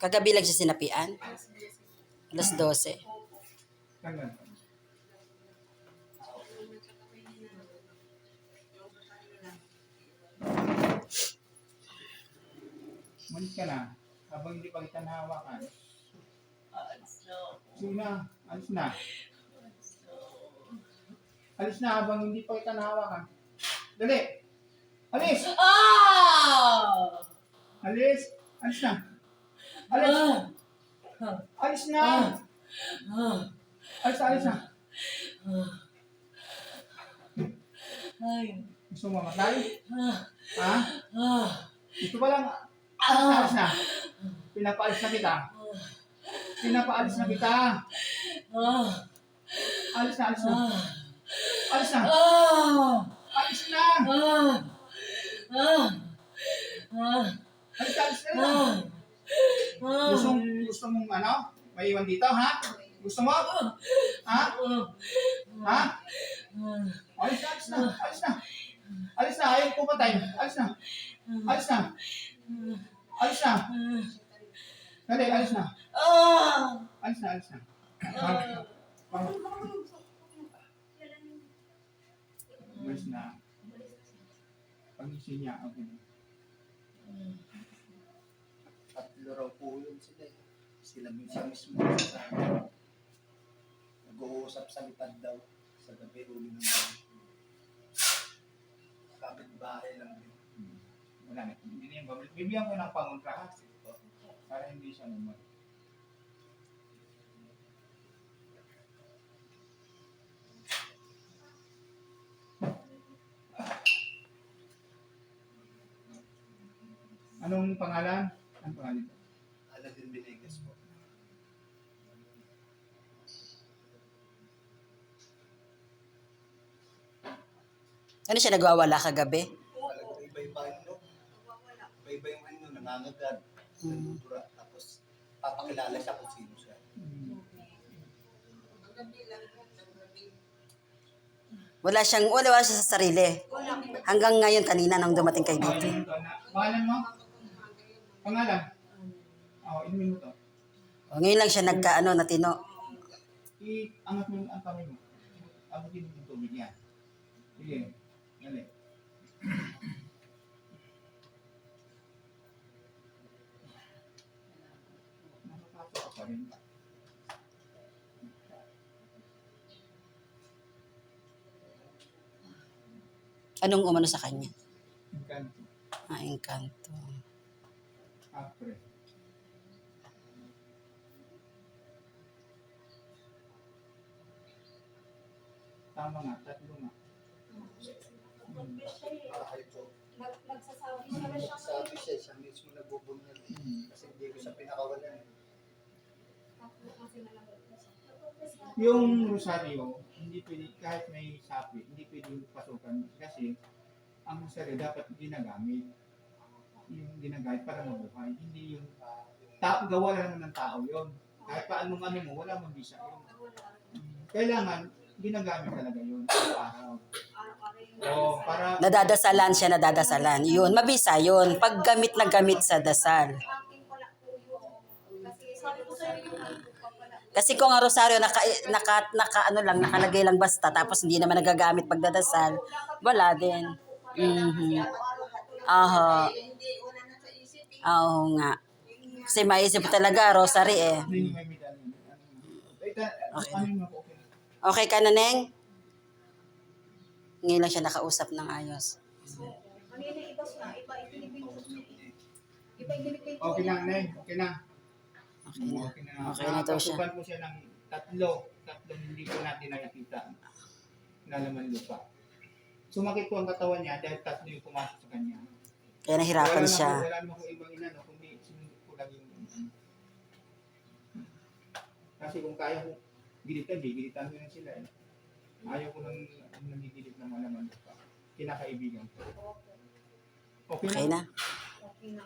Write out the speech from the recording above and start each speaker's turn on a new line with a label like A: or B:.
A: Kagabi lang siya sinapian. Alas 12.
B: Kailan? Malis ka na. Habang hindi pa kita nahawakan. Sige na. Alis na. Alis na habang hindi pa kita nahawakan. Dali! Alis!
C: Ah!
B: Alis! Alis na! Alis! Alis na! Alis na, alis na!
C: Ay.
B: Gusto mo mamatay?
C: Ah.
B: Ha?
C: Ah.
B: Ito pa lang. Alis na, alis na. Pinapaalis na kita. Pinapaalis na kita.
C: Ah.
B: Alis na, alis na.
C: Ah.
B: Alis na.
C: Ah.
B: Alis na.
C: Ah. Ah. Ah.
B: Alis na, alis na.
C: Ah. Ah.
B: Gusto, gusto mong ano? May iwan dito, ha? Gusto mo? Ha? Ha?
C: Ah.
B: Alis na, alis na. Alis na. Alis na. Ayaw pumatay. Alis na. Alis na. Alis na. Dali, alis na.
C: Ah.
B: Alis na, alis na. Alis na. Pag-isip niya, na.
D: Tatlo raw po sila eh. Sila siya mismo sa Nag-uusap sa lipad daw sa gabi huli ng. Kapit bahay lang din.
B: Wala na. Hindi na yung babalik. Bibigyan ko ng pangontra kasi. Para hindi siya naman. Anong pangalan? Anong pangalan?
D: Aladin Venegas po.
A: Ano siya nagwawala kagabi?
D: Talagang iba-iba yung no? Iba-iba yung ano, nangangagad.
A: Hmm.
D: Nagdudura. Tapos papakilala siya kung sino siya.
A: Wala siyang, wala, wala siya sa sarili. Hanggang ngayon, kanina nang dumating kay dito.
B: Pangalan mo Pangalan Oo, inumin mo to.
A: O, ngayon lang siya nagka, ano, natino.
B: I-angat mo yung ang kamay mo. Abutin mo yung tubig yan. Sige. Dali. Nakapasok ka pa rin.
A: Anong umano sa kanya?
B: Encanto.
A: Ah, engkanto.
B: Apre. Tama nga, tatlo nga.
D: Bahay po.
E: Nagsasabi siya na siya
D: Sabi siya, siya mismo nagbubunyag.
B: Hmm.
D: Kasi hindi ko siya pinakawalan. eh.
E: kasi siya.
B: Yung rosaryo, hindi pwede, kahit may sapi, hindi pwede pasukan kasi ang rosaryo dapat ginagamit. Yung ginagamit para mabuhay. Hindi yung tao, gawa lang ng tao yon. Kahit pa anong ano mo, wala mong bisa yun. Kailangan, ginagamit talaga yun. Araw. Oo, para
A: Nadadasalan siya, nadadasalan. Yun, mabisa yun. Pag gamit na gamit sa dasal.
E: Kasi sabi ko sa'yo yung handbook pa pala.
A: Kasi kung ang rosaryo, naka, naka, naka, ano lang, nakalagay lang basta, tapos hindi naman nagagamit pagdadasal, wala din. Mhm. Aha. Oo nga. Kasi maisip talaga, rosary eh.
B: Ito,
A: Okay.
B: ano yung okay.
A: Ka na, Neng? Ngayon lang siya nakausap ng ayos.
E: Kanina iba siya, iba itinibig ko niya eh. Iba itinibig ko
B: Okay lang, Neng. Okay na.
A: Okay na.
B: Okay na.
A: Okay na daw siya.
B: Nakapasukan ko siya ng tatlo. Tatlong hindi ko natin nakikita na laman lupa. Sumakit po ang katawan niya dahil tatlo yung pumasok sa kanya.
A: Kaya nahirapan
B: wala
A: siya.
B: Wala naman kung ibang inano, kundi sinunod ko lang yung... Kasi kung kaya ko gilitan, gigilitan ko na sila eh. Ayaw ko nang ang nangigilit ng mga laman lupa. Kinakaibigan ko. Okay
A: Okay
B: na?
A: na?
E: Okay na.